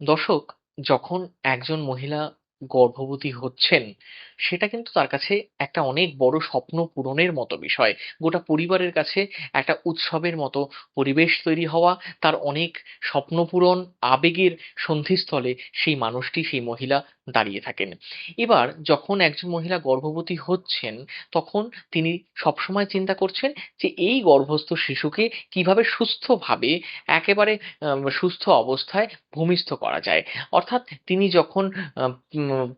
দর্শক যখন একজন মহিলা গর্ভবতী হচ্ছেন, সেটা কিন্তু তার কাছে একটা অনেক বড় স্বপ্ন পূরণের মতো বিষয়। গোটা পরিবারের কাছে একটা উৎসবের মতো পরিবেশ তৈরি হওয়া, তার অনেক স্বপ্ন পূরণ, আবেগের সন্ধিস্থলে সেই মানুষটি, সেই মহিলা দাঁড়িয়ে থাকেন। এবার যখন একজন মহিলা গর্ভবতী হচ্ছেন, তখন তিনি সবসময় চিন্তা করছেন যে এই গর্ভস্থ শিশুকে কীভাবে সুস্থভাবে, একেবারে সুস্থ অবস্থায় ভূমিষ্ঠ করা যায়। অর্থাৎ তিনি যখন no.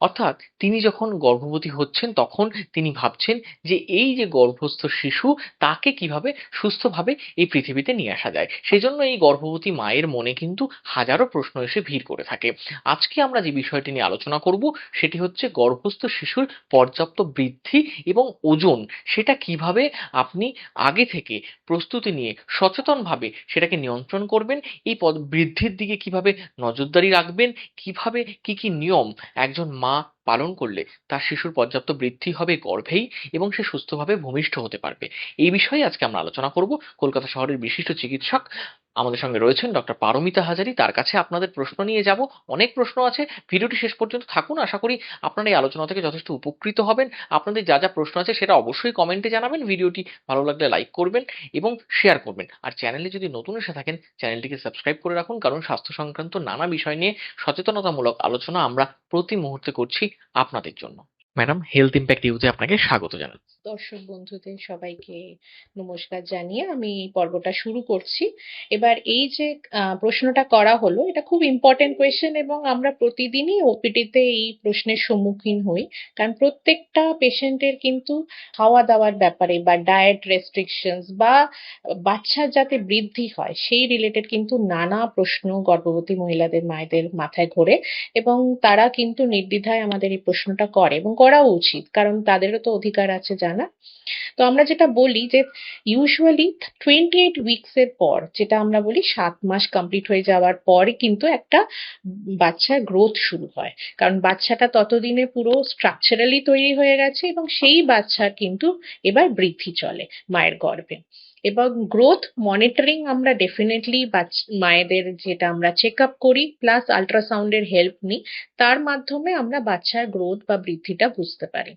অর্থাৎ তিনি যখন গর্ভবতী হচ্ছেন, তখন তিনি ভাবছেন যে এই যে গর্ভস্থ শিশু, তাকে কীভাবে সুস্থভাবে এই পৃথিবীতে নিয়ে আসা যায়। সেজন্য এই গর্ভবতী মায়ের মনে কিন্তু হাজারো প্রশ্ন এসে ভিড় করে থাকে। আজকে আমরা যে বিষয়টি নিয়ে আলোচনা করব, সেটি হচ্ছে গর্ভস্থ শিশুর পর্যাপ্ত বৃদ্ধি এবং ওজন। সেটা কীভাবে আপনি আগে থেকে প্রস্তুতি নিয়ে সচেতনভাবে সেটাকে নিয়ন্ত্রণ করবেন, এই বৃদ্ধির দিকে কীভাবে নজরদারি রাখবেন, কীভাবে, কি কি নিয়ম একজন মা পালন করলে তার শিশুর পর্যাপ্ত বৃদ্ধি হবে গর্ভেই এবং সে সুস্থভাবে ভূমিষ্ঠ হতে পারবে। এই বিষয়ে আজকে আমরা আলোচনা করব। কলকাতা শহরের বিশিষ্ট চিকিৎসক আমাদের সঙ্গে রয়েছেন ডক্টর পারমিতা হাজারি। তার কাছে আপনাদের প্রশ্ন নিয়ে যাব। অনেক প্রশ্ন আছে। ভিডিওটি শেষ পর্যন্ত থাকুন। আশা করি আপনারা এই আলোচনা থেকে যথেষ্ট উপকৃত হবেন। আপনাদের যা যা প্রশ্ন আছে সেটা অবশ্যই কমেন্টে জানাবেন। ভিডিওটি ভালো লাগলে লাইক করবেন এবং শেয়ার করবেন। আর চ্যানেলে যদি নতুন এসে থাকেন, চ্যানেলটিকে সাবস্ক্রাইব করে রাখুন। কারণ স্বাস্থ্য সংক্রান্ত নানা বিষয় নিয়ে সচেতনতামূলক আলোচনা আমরা প্রতি মুহূর্তে করছি আপনাদের জন্য। ম্যাডাম হেলথ ইম্প্যাক্ট ইউজে আপনাকে স্বাগত জানাই দর্শক বন্ধুদের সবাইকে নমস্কার জানিয়ে আমি পর্বটা শুরু করছি। এবার এই যে প্রশ্নটা করা হলো, এটা খুব ইম্পর্টেন্ট কোয়েশ্চেন এবং আমরা প্রতিদিনই ওপিডিতে এই প্রশ্নের সম্মুখীন হই। কারণ প্রত্যেকটা পেশেন্টের কিন্তু খাওয়া দাওয়ার ব্যাপারে বা ডায়েট রেস্ট্রিকশনস বা বাচ্চার যাতে বৃদ্ধি হয়, সেই রিলেটেড কিন্তু নানা প্রশ্ন গর্ভবতী মহিলাদের, মায়েদের মাথায় ঘোরে এবং তারা কিন্তু নির্দ্বিধায় আমাদের এই প্রশ্নটা করে এবং করা উচিত, কারণ তাদেরও তো অধিকার আছে জানা। তো আমরা যেটা বলি যে ইউজুয়ালি টোয়েন্টি এইট উইকস এর পর, যেটা আমরা বলি সাত মাস কমপ্লিট হয়ে যাওয়ার পরে কিন্তু একটা বাচ্চার গ্রোথ শুরু হয়। কারণ বাচ্চাটা ততদিনে পুরো স্ট্রাকচারালি তৈরি হয়ে গেছে এবং সেই বাচ্চার কিন্তু এবার বৃদ্ধি চলে মায়ের গর্ভে। এবং গ্রোথ মনিটরিং আমরা ডেফিনেটলি মায়েদের যেটা আমরা চেক আপ করি প্লাস আল্ট্রাসাউন্ডের হেল্প নিই, তার মাধ্যমে আমরা বাচ্চার গ্রোথ বা বৃদ্ধিটা বুঝতে পারি।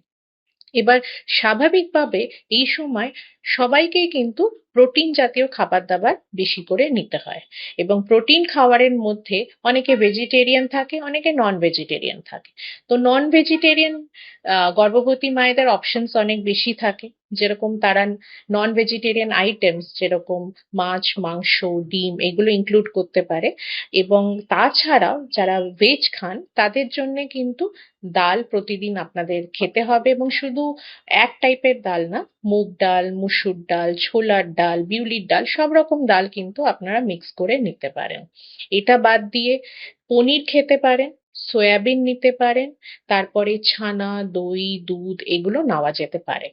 এবার স্বাভাবিকভাবে এই সময় সবাইকেই কিন্তু প্রোটিন জাতীয় খাবার দাবার বেশি করে নিতে হয় এবং প্রোটিন খাবারের মধ্যে অনেকে ভেজিটেরিয়ান থাকে, অনেকে নন ভেজিটেরিয়ান থাকে। তো নন ভেজিটেরিয়ান গর্ভবতী মায়েদের অপশনস অনেক বেশি থাকে। যেরকম তারা নন ভেজিটেরিয়ান আইটেমস যেরকম মাছ, মাংস, ডিম এগুলো ইনক্লুড করতে পারে। এবং তাছাড়াও যারা ভেজ খান, তাদের জন্য কিন্তু ডাল প্রতিদিন আপনাদের খেতে হবে এবং শুধু এক টাইপের ডাল না, মুগ ডাল, মুসুর ডাল, ছোলার ডাল, বিউলির ডাল, সব রকম ডাল কিন্তু আপনারা মিক্স করে নিতে পারেন। এটা বাদ দিয়ে পনির খেতে পারেন সয়াবিন নিতে পারেন, তারপরে ছানা, দই, দুধ এগুলো নেওয়া যেতে পারে।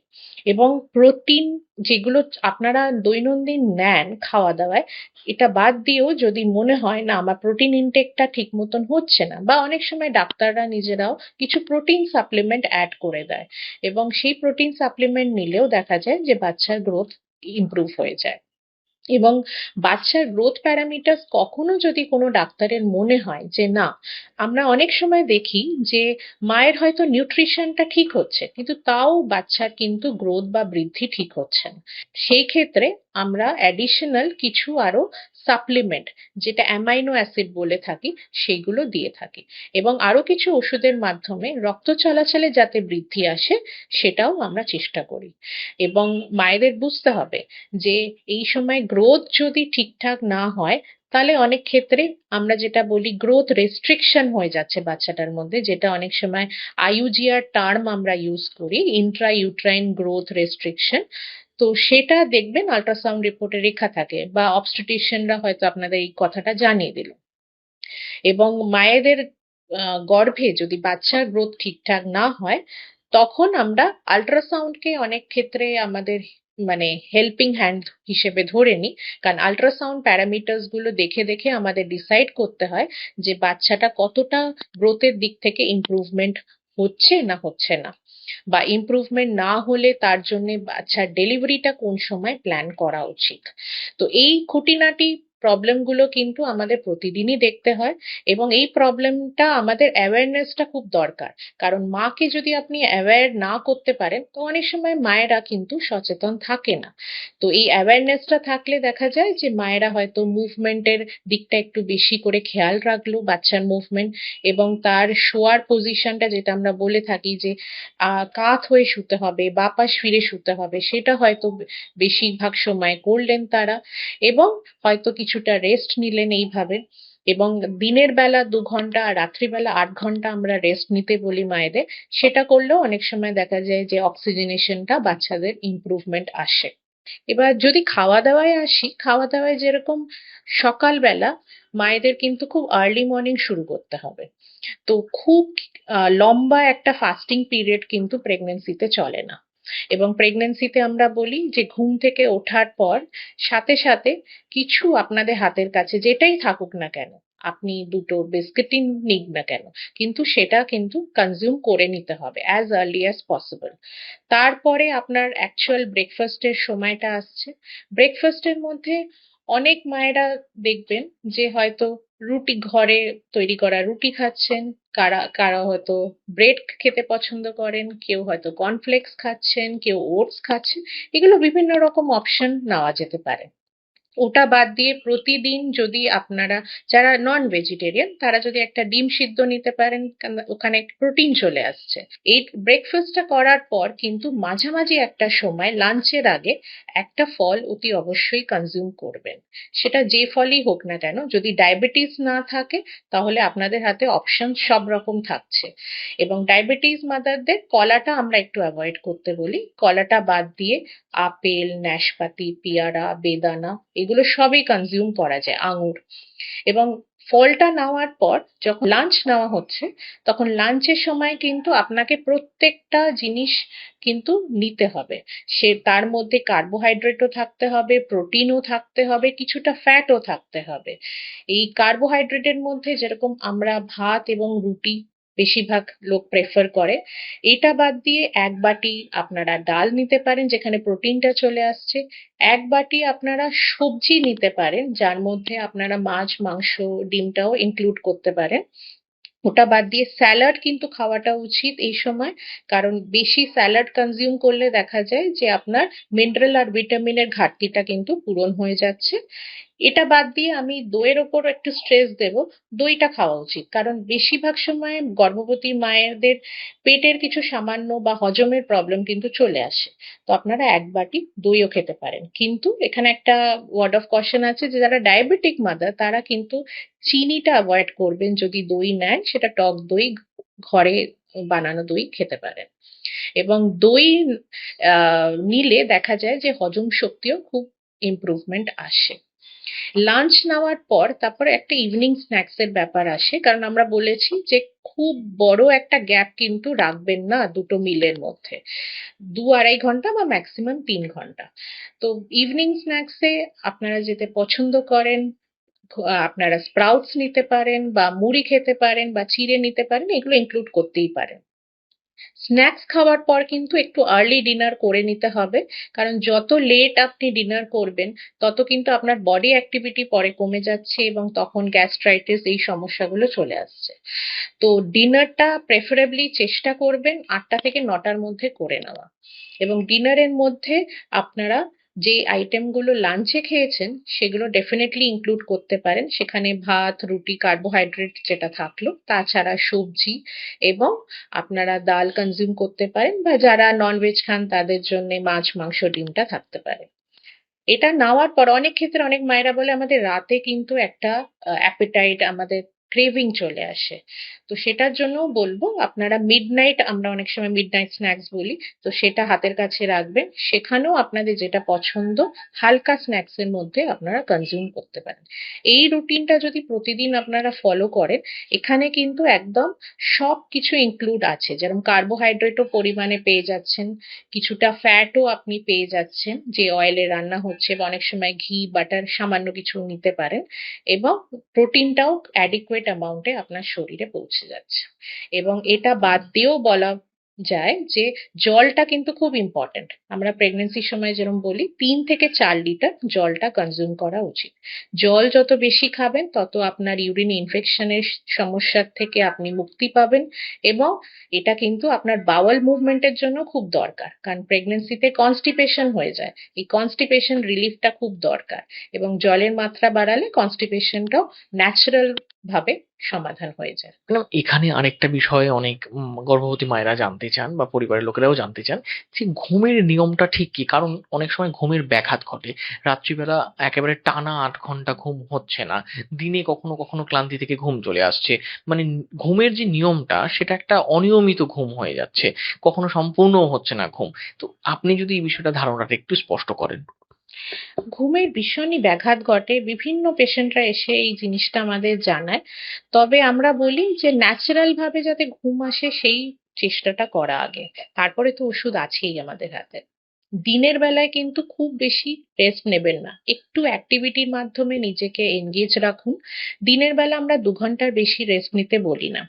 এবং প্রোটিন যেগুলো আপনারা দৈনন্দিন নেন খাওয়া দাওয়ায় এটা বাদ দিয়েও যদি মনে হয়, না, আমার প্রোটিন ইনটেকটা ঠিক মতন হচ্ছে না, বা অনেক সময় ডাক্তাররা নিজেরাও কিছু প্রোটিন সাপ্লিমেন্ট অ্যাড করে দেয়। এবং সেই প্রোটিন সাপ্লিমেন্ট নিলেও দেখা যায় যে বাচ্চার গ্রোথ ইমপ্রুভ হয়ে যায়। এবং বাচ্চার গ্রোথ প্যারামিটার কখনো যদি কোনো ডাক্তারের মনে হয় যে না, আমরা অনেক সময় দেখি যে মায়ের হয়তো নিউট্রিশনটা ঠিক হচ্ছে, কিন্তু তাও বাচ্চার কিন্তু গ্রোথ বা বৃদ্ধি ঠিক হচ্ছে না। সেই ক্ষেত্রে আমরা অ্যাডিশনাল কিছু আরও সাপ্লিমেন্ট যেটা অ্যামাইনো অ্যাসিড বলে থাকি সেইগুলো দিয়ে থাকি। এবং আরও কিছু ওষুধের মাধ্যমে রক্ত চলাচলে যাতে বৃদ্ধি আসে, সেটাও আমরা চেষ্টা করি। এবং মায়েদের বুঝতে হবে যে, এই সময় গ্রোথ যদি ঠিকঠাক না হয়, তাহলে অনেক ক্ষেত্রে আমরা যেটা বলি গ্রোথ রেস্ট্রিকশন হয়ে যাচ্ছে বাচ্চাটার মধ্যে, যেটা অনেক সময় আইইউজিআর টার্ম আমরা ইউজ করি ইন্ট্রা ইউট্রাইন গ্রোথ রেস্ট্রিকশন তো সেটা দেখবেন আল্ট্রাসাউন্ড রিপোর্টে রেখা থাকে বা অবস্টিটিশিয়ানরা হয়তো আপনাদের এই কথাটা জানিয়ে দিল। এবং মায়েদের গর্ভে যদি বাচ্চার গ্রোথ ঠিকঠাক না হয়, তখন আমরা আল্ট্রাসাউন্ডকে অনেক ক্ষেত্রে আমাদের মানে হেল্পিং হ্যান্ড হিসেবে ধরে নিই। কারণ আল্ট্রাসাউন্ড প্যারামিটার্সগুলো দেখে দেখে আমাদের ডিসাইড করতে হয় যে বাচ্চাটা কতটা গ্রোথের দিক থেকে ইমপ্রুভমেন্ট হচ্ছে না হচ্ছে না। বা ইমপ্রুভমেন্ট না হলে তার জন্য বাচ্চার ডেলিভারিটা কোন সময় প্ল্যান করা উচিত? তো এই খুঁটিনাটি প্রবলেমগুলো কিন্তু আমাদের প্রতিদিনই দেখতে হয় এবং এই প্রবলেমটা আমাদের অ্যাওয়ারনেসটা খুব দরকার। কারণ মাকে যদি আপনি অ্যাওয়্যার না করতে পারেন, তো অনেক সময় মায়েরা কিন্তু সচেতন থাকে না। তো এই অ্যাওয়ারনেসটা থাকলে দেখা যায় যে মায়েরা হয়তো মুভমেন্টের দিকটা একটু বেশি করে খেয়াল রাখল, বাচ্চার মুভমেন্ট এবং তার শোয়ার পজিশনটা যেটা আমরা বলে থাকি যে কাত হয়ে শুতে হবে বা পাশ ফিরে শুতে হবে, সেটা হয়তো বেশিরভাগ সময় করলেন তারা এবং হয়তো কিছুটা রেস্ট নিলেন এইভাবে এবং দিনের বেলা দু ঘণ্টা আর রাত্রিবেলা আট ঘণ্টা আমরা রেস্ট নিতে বলি মায়েদের, সেটা করলেও অনেক সময় দেখা যায় যে অক্সিজেনেশনটা বাচ্চাদের ইমপ্রুভমেন্ট আসে। এবার যদি খাওয়া দাওয়ায় আসি, খাওয়া দাওয়ায় যেরকম সকালবেলা মায়েদের কিন্তু খুব আর্লি মর্নিং শুরু করতে হবে। তো খুব লম্বা একটা ফাস্টিং পিরিয়ড কিন্তু প্রেগনেন্সিতে চলে না। এবং প্রেগনেন্সিতে আমরা বলি যে ঘুম থেকে ওঠার পর সাথে সাথে কিছু আপনাদের হাতের কাছে যেটাই থাকুক না কেন, আপনি দুটো বিস্কিটই নিন না কেন, কিন্তু সেটা কিন্তু কনজিউম করে নিতে হবে অ্যাজ আর্লি অ্যাজ পসিবল তারপরে আপনার অ্যাকচুয়াল ব্রেকফাস্টের সময়টা আসছে। ব্রেকফাস্টের মধ্যে অনেক মায়েরা দেখবেন যে হয়তো রুটি ঘরে তৈরি করা, রুটি খাচ্ছেন কারা কারা হয়তো ব্রেড খেতে পছন্দ করেন, কেউ হয়তো কর্নফ্লেক্স খাচ্ছেন, কেউ ওটস খাচ্ছেন, এগুলো বিভিন্ন রকম অপশন নেওয়া যেতে পারে। ওটা বাদ দিয়ে প্রতিদিন যদি আপনারা যারা নন ভেজিটেরিয়ান তারা যদি একটা ডিম সিদ্ধ নিতে পারেন ওখানে প্রোটিন চলে আসছে। এই ব্রেকফাস্টটা করার পর কিন্তু মাঝামাঝি একটা সময় লাঞ্চের আগে একটা ফল অতি অবশ্যই কনজিউম করবেন। সেটা যে ফলই হোক না কেন, যদি ডায়াবেটিস না থাকে, তাহলে আপনাদের হাতে অপশন সব রকম থাকছে। এবং ডায়াবেটিস মাদারদের কলাটা আমরা একটু অ্যাভয়েড করতে বলি। কলাটা বাদ দিয়ে আপেল, নাশপাতি, পেয়ারা, বেদানা, এগুলো সবই কনজিউম করা যায়, আঙুর। এবং ফলটা নেওয়ার পর যখন লাঞ্চ নেওয়া হচ্ছে, তখন লাঞ্চের সময় কিন্তু আপনাকে প্রত্যেকটা জিনিস কিন্তু নিতে হবে। সে তার মধ্যে কার্বোহাইড্রেটও থাকতে হবে প্রোটিনও থাকতে হবে, কিছুটা ফ্যাটও থাকতে হবে। এই কার্বোহাইড্রেটের মধ্যে যেরকম আমরা ভাত এবং রুটি বেশিরভাগ লোক প্রেফার করে। এটা বাদ দিয়ে এক বাটি আপনারা ডাল নিতে পারেন, যেখানে প্রোটিনটা চলে আসছে। এক বাটি আপনারা সবজি নিতে পারেন, যার মধ্যে আপনারা মাছ, মাংস, ডিমটাও ইনক্লুড করতে পারেন। ওটা বাদ দিয়ে স্যালাড কিন্তু খাওয়াটা উচিত এই সময়, কারণ বেশি স্যালাড কনজিউম করলে দেখা যায় যে আপনার মিনারেল আর ভিটামিনের ঘাটতিটা কিন্তু পূরণ হয়ে যাচ্ছে। এটা বাদ দিয়ে আমি দইয়ের ওপর একটু স্ট্রেস দেব। দইটা খাওয়া উচিত। কারণ বেশিরভাগ সময় গর্ভবতী মায়েদের পেটের কিছু সামান্য বা হজমের প্রবলেম কিন্তু চলে আসে। তো আপনারা এক বাটি দইও খেতে পারেন। কিন্তু এখানে একটা ওয়ার্ড অফ কশন আছে যে যারা ডায়াবেটিক মাদার তারা কিন্তু চিনিটা অ্যাভয়েড করবেন যদি দই নেন। সেটা টক দই, ঘরে বানানো দই খেতে পারেন। এবং দই নিলে দেখা যায় যে হজম শক্তিও খুব ইমপ্রুভমেন্ট আসে। লাঞ্চ নেওয়ার পর তারপরে একটা ইভিনিং স্ন্যাক্স এর ব্যাপার আসে। কারণ আমরা বলেছি যে, খুব বড় একটা গ্যাপ কিন্তু রাখবেন না দুটো মিলের মধ্যে। দু আড়াই ঘণ্টা বা ম্যাক্সিমাম তিন ঘণ্টা। তো ইভিনিং স্ন্যাক্সে আপনারা যেতে পছন্দ করেন, আপনারা স্প্রাউটস নিতে পারেন বা মুড়ি খেতে পারেন বা চিড়ে নিতে পারেন, এগুলো ইনক্লুড করতেই পারেন। স্ন্যাক্স খাওয়ার পর কিন্তু একটু আর্লি ডিনার করে নিতে হবে। কারণ যত লেট আপনি ডিনার করবেন, তত কিন্তু আপনার বডি অ্যাক্টিভিটি পরে কমে যাচ্ছে এবং তখন গ্যাস্ট্রাইটিস এই সমস্যাগুলো চলে আসছে। তো ডিনারটা প্রেফারেবলি চেষ্টা করবেন আটটা থেকে নটার মধ্যে করে নেওয়া। এবং ডিনারের মধ্যে আপনারা যে আইটেমগুলো লাঞ্চে খেয়েছেন, সেগুলো ডেফিনেটলি ইনক্লুড করতে পারেন। সেখানে ভাত, রুটি কার্বোহাইড্রেট যেটা থাকল, তাছাড়া সবজি এবং আপনারা ডাল কনজিউম করতে পারেন বা যারা ননভেজ খান, তাদের জন্য মাছ, মাংস, ডিমটা থাকতে পারে। এটা নেওয়ার পর অনেক ক্ষেত্রে অনেক মায়েরা বলে, আমাদের রাতে কিন্তু একটা অ্যাপেটাইট আমাদের ক্রেভিং চলে আসে। তো সেটার জন্য বলব, আপনারা মিডনাইট আমরা অনেক সময় মিড নাইট স্ন্যাক্স বলি, তো সেটা হাতের কাছে রাখবেন। সেখানেও আপনাদের যেটা পছন্দ, হালকা স্ন্যাক্স এর মধ্যে আপনারা কনজিউম করতে পারেন। এই রুটিনটা যদি প্রতিদিন আপনারা ফলো করেন, এখানে কিন্তু একদম সব কিছু ইনক্লুড আছে। যেরকম কার্বোহাইড্রেটও পরিমাণে পেয়ে যাচ্ছেন, কিছুটা ফ্যাটও আপনি পেয়ে যাচ্ছেন, যে অয়েলে রান্না হচ্ছে বা অনেক সময় ঘি বাটার সামান্য কিছু নিতে পারেন। এবং প্রোটিনটাও অ্যাডিকুয়েট অ্যামাউন্টে আপনার শরীরে পৌঁছে যাচ্ছে। এবং এটা বাদ দিয়েও বলা যায় যে জলটা কিন্তু খুব ইম্পর্ট্যান্ট আমরা প্রেগনেন্সির সময় যেরকম বলি, তিন থেকে চার লিটার জলটা কনজিউম করা উচিত। জল যত বেশি খাবেন, তত আপনার ইউরিন ইনফেকশনের সমস্যার থেকে আপনি মুক্তি পাবেন এবং এটা কিন্তু আপনার বাওয়াল মুভমেন্টের জন্য খুব দরকার। কারণ প্রেগনেন্সিতে কনস্টিপেশন হয়ে যায়। এই কনস্টিপেশন রিলিফটা খুব দরকার। এবং জলের মাত্রা বাড়ালে কনস্টিপেশনটাও ন্যাচারাল ভাবে সমাধান হয়ে যায়। এখানে আরেকটা বিষয় অনেক গর্ভবতী মায়েরা জানতে চান বা পরিবারের লোকেরাও জানতে চান যে ঘুমের নিয়মটা ঠিক কি? কারণ অনেক সময় ঘুমের ব্যাঘাত ঘটে। রাত্রিবেলা একেবারে টানা আট ঘণ্টা ঘুম হচ্ছে না। দিনে কখনো কখনো ক্লান্তি থেকে ঘুম চলে আসছে। মানে ঘুমের যে নিয়মটা, সেটা একটা অনিয়মিত ঘুম হয়ে যাচ্ছে। কখনো সম্পূর্ণও হচ্ছে না ঘুম। তো আপনি যদি এই বিষয়টা ধারণাটা একটু স্পষ্ট করেন। ঘুমের ভীষণই ব্যাঘাত ঘটে, বিভিন্ন পেশেন্টরা এসে এই জিনিসটা আমাদের জানায়। তবে আমরা বলি যে ন্যাচারাল ভাবে যাতে ঘুম আসে সেই চেষ্টাটা করা আগে। তারপরে তো ওষুধ আছেই আমাদের হাতে। দিনের বেলায় কিন্তু খুব বেশি রেস্ট নেবেন না। একটু অ্যাক্টিভিটির মাধ্যমে নিজেকে এনগেজ রাখুন। দিনের বেলা আমরা দু ঘণ্টার বেশি রেস্ট নিতে বলি না।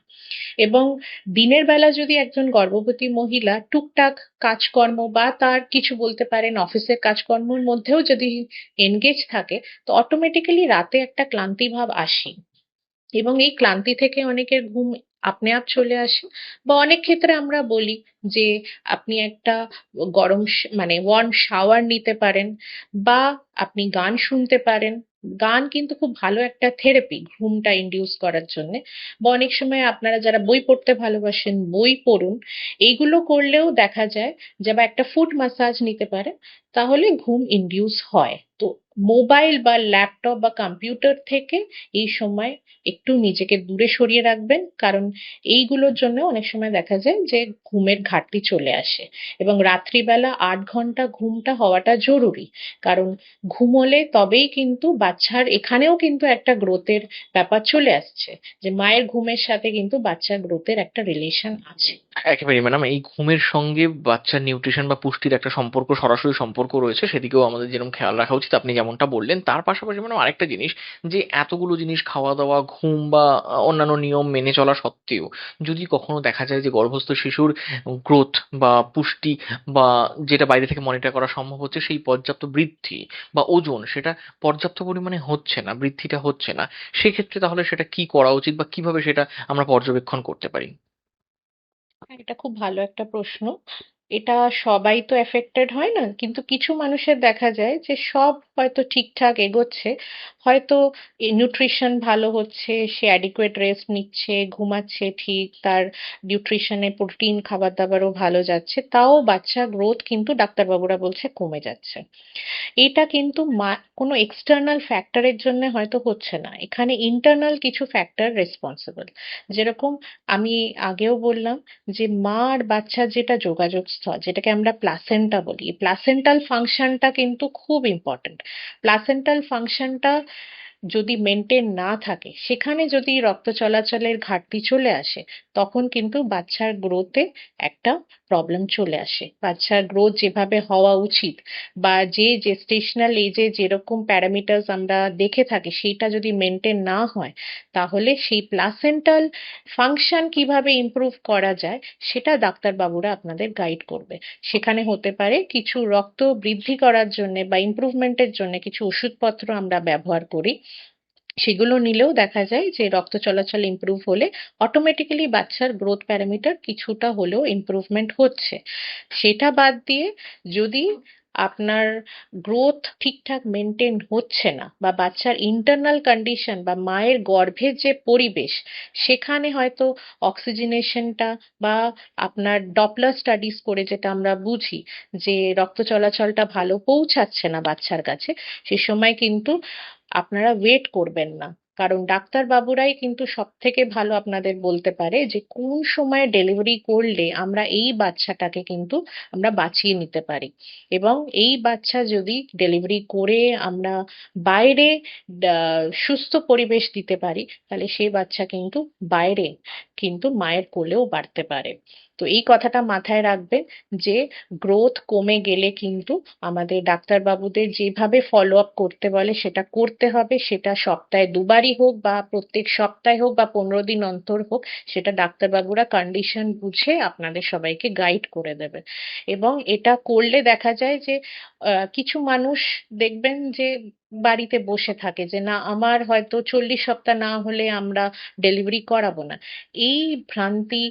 এবং দিনের বেলা যদি একজন গর্ভবতী মহিলা টুকটাক কাজকর্ম বা তার কিছু বলতে পারেন অফিসের কাজকর্মের মধ্যেও যদি এনগেজ থাকে, তো অটোমেটিক্যালি রাতে একটা ক্লান্তি ভাব আসে। এবং এই ক্লান্তি থেকে অনেকের ঘুম আপনে আপ চলে আসে বা অনেক ক্ষেত্রে আমরা বলি যে, আপনি একটা গরম মানে ওয়ার্ম শাওয়ার নিতে পারেন বা আপনি গান শুনতে পারেন। গান কিন্তু খুব ভালো একটা থেরাপি ঘুমটা ইন্ডিউস করার জন্য। বা অনেক সময় আপনারা যারা বই পড়তে ভালোবাসেন, বই পড়ুন এইগুলো করলেও দেখা যায় যে, বা একটা ফুট মাসাজ নিতে পারেন। তাহলে ঘুম ইন্ডিউস হয়। তো মোবাইল বা ল্যাপটপ বা কম্পিউটার থেকে এই সময় একটু নিজেকে দূরে সরিয়ে রাখবেন, কারণ এইগুলোর জন্য অনেক সময় দেখা যায় যে ঘুমের ঘাটতি চলে আসে এবং রাত্রিবেলা আট ঘণ্টা ঘুমটা হওয়াটা জরুরি। কারণ ঘুমোলে তবেই কিন্তু বাচ্চার, এখানেও কিন্তু একটা গ্রোথের ব্যাপার চলে আসছে যে মায়ের ঘুমের সাথে কিন্তু বাচ্চার গ্রোথের একটা রিলেশন আছে। একেবারে ম্যাডাম এই ঘুমের সঙ্গে বাচ্চার নিউট্রিশন বা পুষ্টির একটা সম্পর্ক, সরাসরি সম্পর্ক রয়েছে, সেদিকেও আমাদের যেরকম খেয়াল রাখা উচিত, আপনি যেমনটা বললেন। তার পাশাপাশি ম্যাডাম আরেকটা জিনিস, যে এতগুলো জিনিস খাওয়া দাওয়া ঘুম বা অন্যান্য নিয়ম মেনে চলা সত্ত্বেও, যদি কখনো দেখা যায় যে গর্ভস্থ শিশুর গ্রোথ বা পুষ্টি বা যেটা বাইরে থেকে মনিটর করা সম্ভব হচ্ছে, সেই পর্যাপ্ত বৃদ্ধি বা ওজন, সেটা পর্যাপ্ত পরিমাণে হচ্ছে না, বৃদ্ধিটা হচ্ছে না, সেক্ষেত্রে তাহলে সেটা কি করা উচিত বা কীভাবে সেটা আমরা পর্যবেক্ষণ করতে পারি? এটা খুব ভালো একটা প্রশ্ন। এটা সবাই তো এফেক্টেড হয় না, কিন্তু কিছু মানুষের দেখা যায় যে সব হয়তো ঠিকঠাক এগোচ্ছে, হয়তো নিউট্রিশন ভালো হচ্ছে, সে অ্যাডিকুয়েট রেস্ট নিচ্ছে, ঘুমাচ্ছে ঠিক, তার নিউট্রিশনে প্রোটিন খাবার দাবারও ভালো যাচ্ছে, তাও বাচ্চা গ্রোথ কিন্তু ডাক্তারবাবুরা বলছে কমে যাচ্ছে। এটা কিন্তু কোনো এক্সটার্নাল ফ্যাক্টরের জন্য হয়তো হচ্ছে না, এখানে ইন্টারনাল কিছু ফ্যাক্টর রেসপন্সিবল যেরকম আমি আগেও বললাম যে মা আর বাচ্চার যেটা যোগাযোগ স্থল যেটাকে আমরা প্লাসেন্টা বলি। প্লাসেন্টাল ফাংশনটা কিন্তু খুব ইম্পর্টেন্ট প্লাসেন্টাল ফাংশনটা যদি মেনটেন না থাকে, সেখানে যদি রক্ত চলাচলের ঘাটতি চলে আসে, তখন কিন্তু বাচ্চার গ্রোথে একটা প্রবলেম চলে আসে। বাচ্চার গ্রোথ যেভাবে হওয়া উচিত বা যে জেস্টেশনাল এজে যেরকম প্যারামিটার্স আমরা দেখে থাকি, সেইটা যদি মেনটেন না হয়, তাহলে সেই প্লাসেন্টাল ফাংশন কীভাবে ইমপ্রুভ করা যায়, সেটা ডাক্তারবাবুরা আপনাদের গাইড করবে। সেখানে হতে পারে কিছু রক্ত বৃদ্ধি করার জন্য বা ইমপ্রুভমেন্টের জন্য কিছু ওষুধপত্র আমরা ব্যবহার করি। সেগুলো নিলেও দেখা যায় যে রক্ত চলাচল ইম্প্রুভ হলে অটোমেটিক্যালি বাচ্চার গ্রোথ প্যারামিটার কিছুটা হলেও ইম্প্রুভমেন্ট হচ্ছে। সেটা বাদ দিয়ে যদি আপনার গ্রোথ ঠিকঠাক মেনটেন হচ্ছে না বা বাচ্চার ইন্টারনাল কন্ডিশন বা মায়ের গর্ভের যে পরিবেশ, সেখানে হয়তো অক্সিজেনেশনটা বা আপনার ডপলার স্টাডিজ করে যেটা আমরা বুঝি যে রক্ত চলাচলটা ভালো পৌঁছাচ্ছে না বাচ্চার কাছে, সে সময় কিন্তু আপনারা ওয়েট করবেন না। কারণ ডাক্তার বাবুরাই কিন্তু সব থেকে ভালো আপনাদের বলতে পারে যে, কোন সময় ডেলিভারি করলে আমরা এই বাচ্চাটাকে কিন্তু আমরা বাঁচিয়ে নিতে পারি। এবং এই বাচ্চা যদি ডেলিভারি করে আমরা বাইরে সুস্থ পরিবেশ দিতে পারি, তাহলে সেই বাচ্চা কিন্তু বাইরে কিন্তু মায়ের কোলেও বাড়তে পারে। তো এই কথাটা মাথায় রাখবেন যে গ্রোথ কমে গেলে কিন্তু আমাদের ডাক্তারবাবুদের যেভাবে ফলো আপ করতে বলে সেটা করতে হবে, সেটা সপ্তাহে দুবারই হোক বা প্রত্যেক সপ্তাহে হোক বা পনেরো দিন অন্তর হোক, সেটা ডাক্তারবাবুরা কন্ডিশন বুঝে আপনাদের সবাইকে গাইড করে দেবে। এবং এটা করলে দেখা যায় যে কিছু মানুষ দেখবেন যে বাড়িতে বসে থাকে যে, না, আমার হয়তো চল্লিশ সপ্তাহ না হলে আমরা ডেলিভারি করাবো না। এই ভ্রান্তি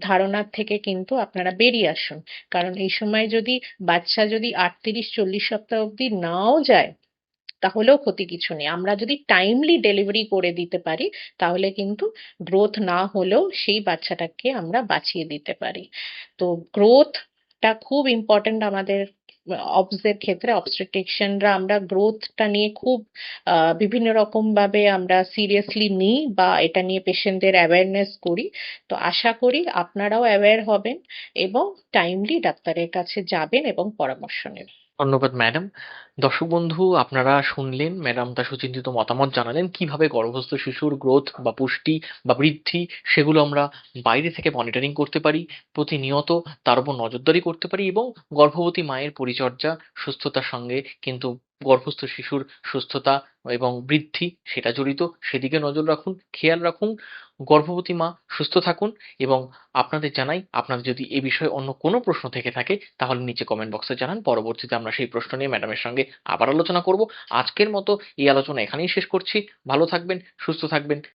ধারণার থেকে কিন্তু আপনারা বেরিয়ে আসুন। কারণ এই সময় যদি বাচ্চা যদি আটত্রিশ, চল্লিশ সপ্তাহ অবধি নাও যায়, তাহলেও ক্ষতি কিছু নেই। আমরা যদি টাইমলি ডেলিভারি করে দিতে পারি, তাহলে কিন্তু গ্রোথ না হলেও সেই বাচ্চাটাকে আমরা বাঁচিয়ে দিতে পারি। তো গ্রোথটা খুব ইম্পর্ট্যান্ট আমাদের অবসের ক্ষেত্রে অবস্ট্রিকশনরা আমরা গ্রোথটা নিয়ে খুব বিভিন্ন রকম ভাবে আমরা সিরিয়াসলি নিই বা এটা নিয়ে পেশেন্টদের অ্যাওয়ারনেস করি। তো আশা করি আপনারাও অ্যাওয়্যার হবেন এবং টাইমলি ডাক্তারের কাছে যাবেন এবং পরামর্শ নেবেন। ধন্যবাদ ম্যাডাম দর্শক বন্ধু, আপনারা শুনলেন ম্যাডাম তার সুচিন্তিত মতামত, জানালেন কীভাবে গর্ভস্থ শিশুর গ্রোথ বা পুষ্টি বা বৃদ্ধি সেগুলো আমরা বাইরে থেকে মনিটরিং করতে পারি, প্রতিনিয়ত তার উপর নজরদারি করতে পারি এবং গর্ভবতী মায়ের পরিচর্যা, সুস্থতার সঙ্গে কিন্তু গর্ভস্থ শিশুর সুস্থতা এবং বৃদ্ধি সেটা জড়িত, সেদিকে নজর রাখুন, খেয়াল রাখুন, গর্ভবতী মা সুস্থ থাকুন এবং আপনাদের জানাই, আপনাদের যদি এ বিষয়ে অন্য কোনো প্রশ্ন থেকে থাকে তাহলে নিচে কমেন্ট বক্সে জানান, পরবর্তীতে আমরা সেই প্রশ্ন নিয়ে ম্যাডামের সঙ্গে আবার আলোচনা করব। আজকের মতো এই আলোচনা এখানেই শেষ করছি। ভালো থাকবেন সুস্থ থাকবেন।